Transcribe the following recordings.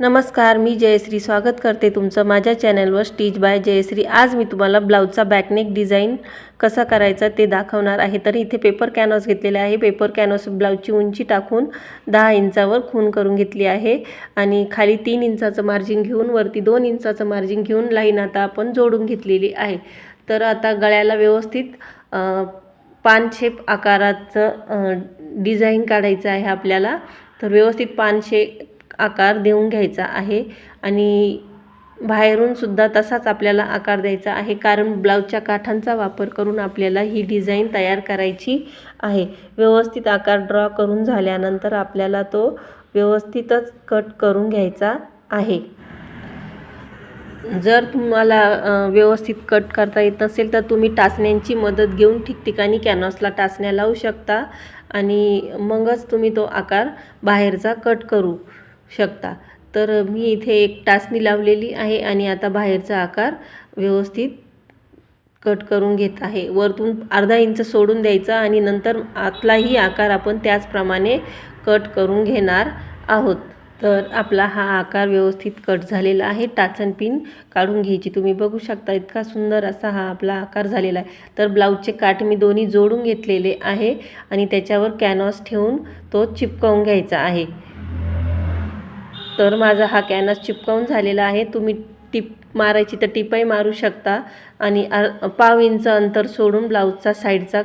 नमस्कार मी जयश्री स्वागत करते तुमचं माझ्या चॅनलवर स्टीच बाय जयश्री. आज मी तुम्हाला ब्लाऊजचा बॅकनेक डिझाईन कसा करायचा ते दाखवणार आहे. तर इथे पेपर कॅनॉस घेतलेले आहे. पेपर कॅनॉस ब्लाऊजची उंची टाकून दहा इंचावर खून करून घेतली आहे. आणि खाली तीन इंचाचं मार्जिन घेऊन वरती दोन इंचाचं मार्जिन घेऊन लाईन आता आपण जोडून घेतलेली आहे. तर आता गळ्याला व्यवस्थित पानशेप आकाराचं डिझाईन काढायचं आहे आपल्याला. तर व्यवस्थित पानशे आकार देऊन घ्यायचा आहे आणि बाहेरून सुद्धा तसाच आपल्याला आकार द्यायचा आहे कारण ब्लाऊजच्या काठांचा वापर करून आपल्याला ही डिझाईन तयार करायची आहे. व्यवस्थित आकार ड्रॉ करून झाल्यानंतर आपल्याला तो व्यवस्थितच कट करून घ्यायचा आहे. जर तुम्हाला व्यवस्थित कट करता येत नसेल तर तुम्ही टाचण्यांची मदत घेऊन ठिकठिकाणी कॅनव्हासला टाचण्या लावू शकता आणि मगच तुम्ही तो आकार बाहेरचा कट करू शकता. तर मी इथे एक टाचणी लावलेली आहे आणि आता बाहेरचा आकार व्यवस्थित कट करून घेत आहे. वरतून अर्धा इंच सोडून द्यायचा आणि नंतर आतलाही आकार आपण त्याचप्रमाणे कट करून घेणार आहोत. तर आपला हा आकार व्यवस्थित कट झालेला आहे. टाचन पिन काढून घ्यायची. तुम्ही बघू शकता इतका सुंदर असा हा आपला आकार झालेला आहे. तर ब्लाऊजचे काठ मी दोन्ही जोडून घेतलेले आहे आणि त्याच्यावर कॅनव्हास ठेवून तो चिपकवून घ्यायचा आहे. तर माझा हा कॅनस चिपकावून झालेला आहे. तुम्ही टिप मारायची तर टिपही मारू शकता. आणि अर पाव इंच अंतर सोडून ब्लाऊजचा साईडचा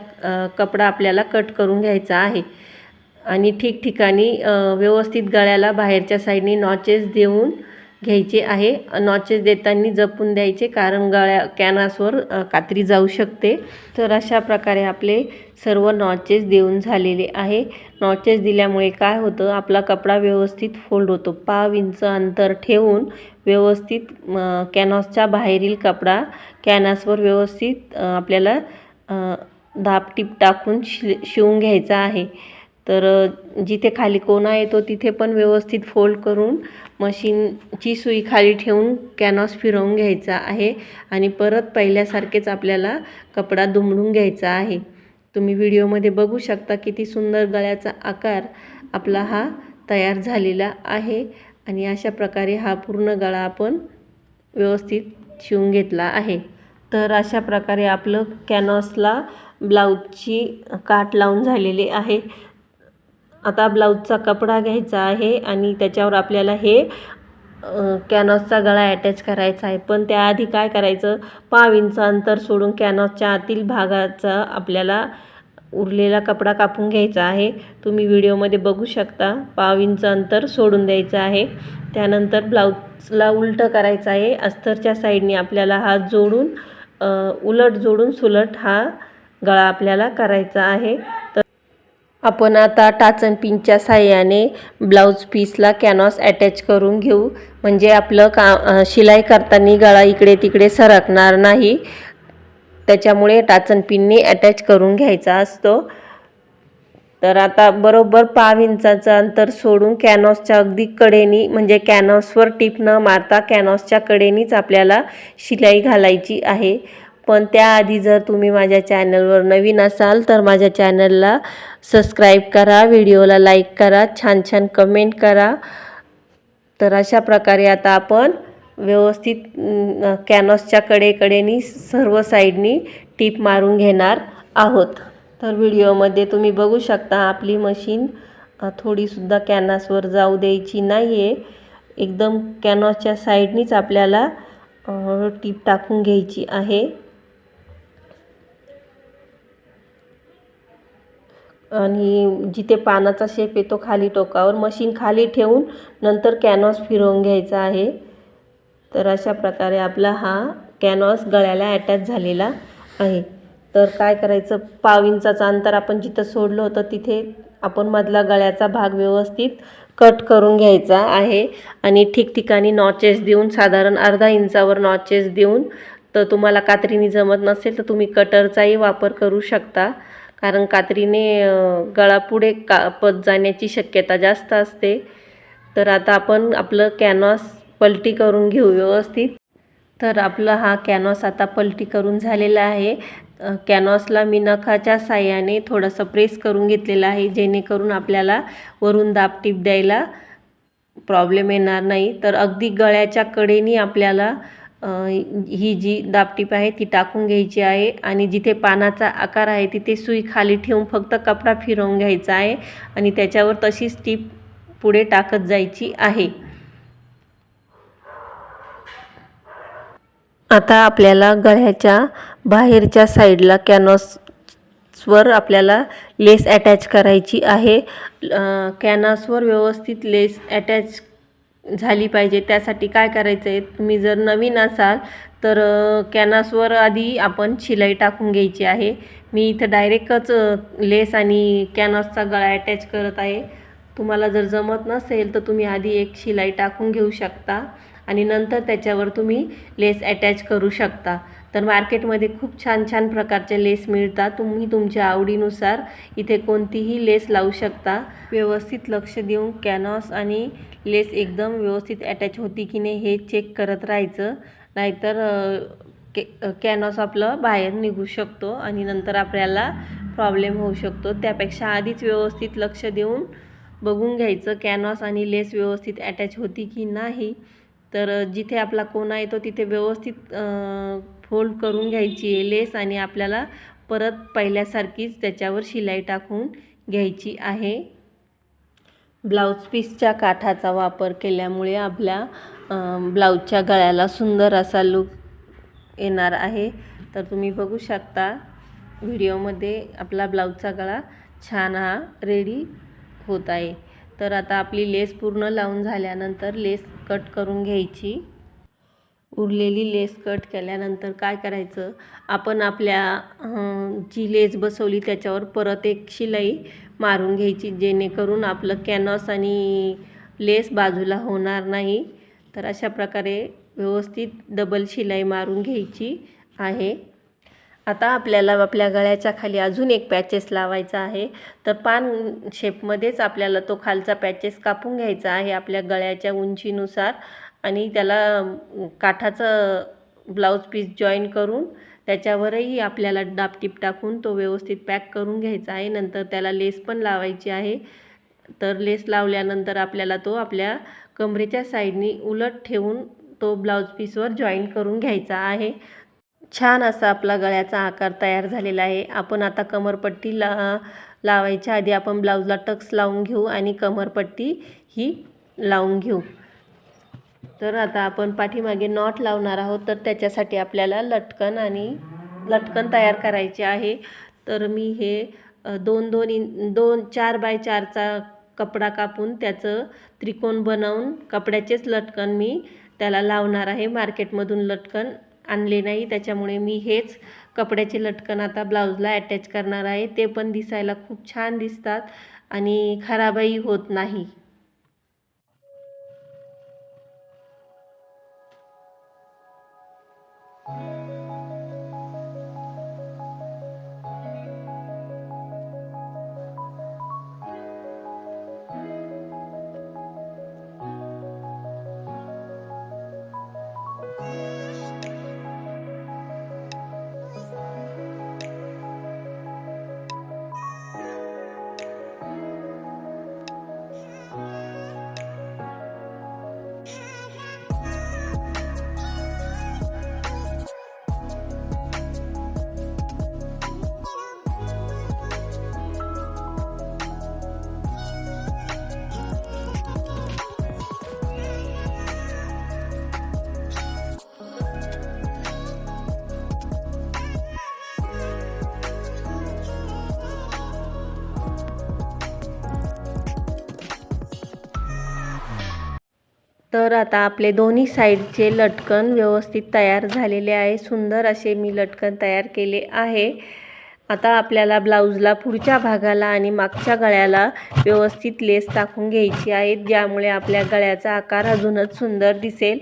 कपडा आपल्याला कट करून घ्यायचा आहे. आणि ठिकठिकाणी ठिकाणी व्यवस्थित गळ्याला बाहेरच्या साईडनी नॉचेस देऊन घ्यायचे आहे. नॉचेस देताना जपून द्यायचे कारण गळ्या कॅनासवर कात्री जाऊ शकते. तर अशा प्रकारे आपले सर्व नॉचेस देऊन झालेले आहे. नॉचेस दिल्यामुळे काय होतं आपला कपडा व्यवस्थित फोल्ड होतो. पाव इंच अंतर ठेवून व्यवस्थित कॅनॉसच्या बाहेरील कपडा कॅनव्हासवर व्यवस्थित आपल्याला अ, टाकून शि शिवून घ्यायचा आहे. तर जिथे खाली कोना येतो तिथे पण व्यवस्थित फोल्ड करून मशीनची सुई खाली ठेवून कॅनॉस फिरवून घ्यायचा आहे आणि परत पहिल्यासारखेच आपल्याला कपडा दुमडून घ्यायचा आहे. तुम्ही व्हिडिओमध्ये बघू शकता किती सुंदर गळ्याचा आकार आपला हा तयार झालेला आहे आणि अशा प्रकारे हा पूर्ण गळा आपण व्यवस्थित शिवून घेतला आहे. तर अशा प्रकारे आपलं कॅनॉसला ब्लाऊजची काठ लावून झालेली आहे. आता ब्लाऊजचा कपडा घ्यायचा आहे आणि त्याच्यावर आपल्याला हे कॅनॉसचा गळा अटॅच करायचा आहे. पण त्याआधी काय करायचं? पाव इंच अंतर सोडून कॅनॉसच्या आतील भागाचा आपल्याला उरलेला कपडा कापून घ्यायचा आहे. तुम्ही व्हिडिओमध्ये बघू शकता पाव इंच अंतर सोडून द्यायचं आहे. त्यानंतर ब्लाऊजला उलटं करायचं आहे. अस्तरच्या साईडने आपल्याला हात जोडून उलट जोडून सुलट हा गळा आपल्याला करायचा आहे. आपण आता टाचन पिनच्या साह्याने ब्लाऊज पीसला कॅनव्हास अटॅच करून घेऊ. म्हणजे आपलं का शिलाई करताना गळा इकडे तिकडे सरकणार नाही. त्याच्यामुळे टाचन पिनने अटॅच करून घ्यायचा असतो. तर आता बरोबर पाव इंचाचं अंतर सोडून कॅनॉसच्या अगदी कडेनी म्हणजे कॅनॉसवर टीप न मारता कॅनॉसच्या कडेनीच आपल्याला शिलाई घालायची आहे. पण त्याआधी जर तुम्ही माझ्या चॅनलवर नवीन असाल तर माझ्या चॅनलला सबस्क्राईब करा व्हिडिओला लाईक करा छान छान कमेंट करा. तर अशा प्रकारे आता आपण व्यवस्थित कॅनॉसच्या कडेकडेनी सर्व साईडनी टीप मारून घेणार आहोत. तर व्हिडिओमध्ये तुम्ही बघू शकता आपली मशीन थोडीसुद्धा कॅनॉसवर जाऊ द्यायची नाही आहे एकदम कॅनॉसच्या साईडनीच आपल्याला टीप टाकून घ्यायची आहे. आणि जिथे पानाचा शेप येतो खाली टोकावर मशीन खाली ठेवून नंतर कॅनव्हास फिरवून घ्यायचा आहे. तर अशा प्रकारे आपला हा कॅनव्हास गळ्याला अटॅच झालेला आहे. तर काय करायचं? पाव इंचाचं अंतर आपण जिथं सोडलं होतं तिथे आपण मधला गळ्याचा भाग व्यवस्थित कट करून घ्यायचा आहे. आणि ठिकठिकाणी नॉचेस देऊन साधारण अर्धा इंचावर नॉचेस देऊन तर तुम्हाला कात्रीने जमत नसेल तर तुम्ही कटरचाही वापर करू शकता. कारण कात्रीने गळापुढे गळा पुढे कापत जाण्याची शक्यता जास्त असते. तर आता आपण आपलं कॅनव्हास पलटी करून घेऊ व्यवस्थित. तर आपला हा कॅनव्हास आता पलटी करून झालेला आहे. अ, कॅनव्हासला मी नखाच्या साह्याने थोडंसं प्रेस करून घेतलेलं आहे जेणेकरून आपल्याला वरून दाब टीप द्यायला प्रॉब्लेम येणार नाही. तर अगदी गळ्याच्या कडेनी आपल्याला ही जी दापटीप आहे ती टाकून घ्यायची आहे आणि जिथे पानाचा आकार आहे तिथे सुई खाली ठेवून फक्त कपडा फिरवून घ्यायचा आहे आणि त्याच्यावर तशीच टीप पुढे टाकत जायची आहे. आता आपल्याला गळ्याच्या बाहेरच्या साईडला कॅनॉसवर आपल्याला लेस अटॅच करायची आहे. कॅनॉसवर व्यवस्थित लेस अटॅच झाली पाहिजे त्यासाठी काय करायचं आहे तुम्ही जर नवीन असाल तर कॅनसवर आधी आपण शिलाई टाकून घ्यायची आहे. मी इथं डायरेक्टच लेस आणि कॅनॉसचा गळा अटॅच करत आहे. तुम्हाला जर जमत नसेल तर तुम्ही आधी एक शिलाई टाकून घेऊ शकता आणि नंतर त्याच्यावर तुम्ही लेस अटॅच करू शकता. तर मार्केटमध्ये खूप छान छान प्रकारचे लेस मिळतात. तुम्ही तुमच्या आवडीनुसार इथे कोणतीही लेस लावू शकता. व्यवस्थित लक्ष देऊन कॅनॉस आणि लेस एकदम व्यवस्थित अटॅच होती की नाही हे चेक करत राहायचं. नाहीतर के कॅनॉस आपलं बाहेर निघू शकतो आणि नंतर आपल्याला प्रॉब्लेम होऊ शकतो. त्यापेक्षा आधीच व्यवस्थित लक्ष देऊन बघून घ्यायचं कॅनॉस आणि लेस व्यवस्थित अटॅच होती की नाही. तर जिथे आपला कोणा येतो तिथे व्यवस्थित फोल्ड करून घ्यायची आहे लेस आणि आपल्याला परत पहिल्यासारखीच त्याच्यावर शिलाई टाकून घ्यायची आहे. ब्लाऊज पीसच्या काठाचा वापर केल्यामुळे आपल्या ब्लाऊजच्या गळ्याला सुंदर असा लुक येणार आहे. तर तुम्ही बघू शकता व्हिडिओमध्ये आपला ब्लाऊजचा गळा छान हा रेडी होत आहे. तर आता आपली लेस पूर्ण लावून झाल्यानंतर लेस कट करून घ्यायची. उरलेली लेस कट केल्यानंतर काय करायचं? आपण आपल्या जी लेस बसवली त्याच्यावर परत एक शिलाई मारून घ्यायची जेणेकरून आपलं कॅनॉस आणि लेस बाजूला होणार नाही. तर अशा प्रकारे व्यवस्थित डबल शिलाई मारून घ्यायची आहे. आता आपल्याला आपल्या गळ्याच्या खाली अजून एक पॅचेस लावायचा आहे. तर पान शेपमध्येच आपल्याला तो खालचा पॅचेस कापून घ्यायचा आहे आपल्या गळ्याच्या उंचीनुसार. आणि त्याला काठाचं ब्लाऊज पीस जॉईन करून त्याच्यावरही आपल्याला डापटीप टाकून तो व्यवस्थित पॅक करून घ्यायचा आहे. नंतर त्याला लेस पण लावायची आहे. तर लेस लावल्यानंतर आपल्याला तो आपल्या कमरेच्या साईडनी उलट ठेवून तो ब्लाऊज पीसवर जॉईन करून घ्यायचा आहे. छान असा आपला गळ्याचा आकार तयार झालेला आहे. आपण आता कमरपट्टी ला लावायच्या आधी आपण ब्लाऊजला टक्स लावून घेऊ आणि कमरपट्टी ही लावून घेऊ. तर आता आपण पाठीमागे नॉट लावणार आहोत तर त्याच्यासाठी आपल्याला लटकन आणि लटकन तयार करायचे आहे. तर मी हे दोन दोन इन दोन चार बाय चारचा कपडा कापून त्याचं त्रिकोण बनवून कपड्याचेच लटकन मी त्याला लावणार आहे. मार्केटमधून लटकन आणले नाही त्याच्यामुळे मी हेच कपड्याचे लटकन आता ब्लाऊजला अटॅच करणार आहे. ते पण दिसायला खूप छान दिसतात आणि खराबही होत नाही. तर आता आपले दोन्ही साईडचे लटकन व्यवस्थित तयार झालेले आहे. सुंदर असे मी लटकन तयार केले आहे. आता आपल्याला ब्लाऊजला पुढच्या भागाला आणि मागच्या गळ्याला व्यवस्थित लेस टाकून घ्यायची आहेत ज्यामुळे आपल्या गळ्याचा आकार अजूनच सुंदर दिसेल.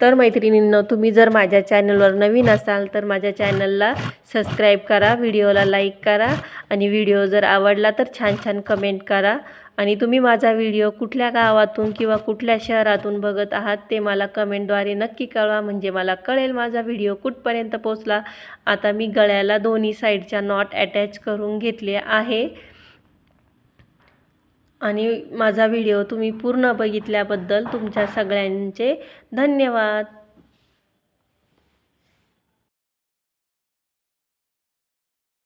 तर मैत्रिणींनो तुम्ही जर माझ्या चॅनलवर नवीन असाल तर माझ्या चॅनलला सबस्क्राईब करा व्हिडिओला लाईक करा आणि व्हिडिओ जर आवडला तर छान छान कमेंट करा. आणि तुम्ही माझा व्हिडिओ कुठल्या गावातून किंवा कुठल्या शहरातून बघत आहात ते मला कमेंटद्वारे नक्की कळवा. म्हणजे मला कळेल माझा व्हिडिओ कुठपर्यंत पोचला आता मी गळ्याला दोन्ही साईडच्या नॉट अटॅच करून घेतले आहे. आणि माझा व्हिडिओ तुम्ही पूर्ण बघितल्याबद्दल तुमच्या सगळ्यांचे धन्यवाद.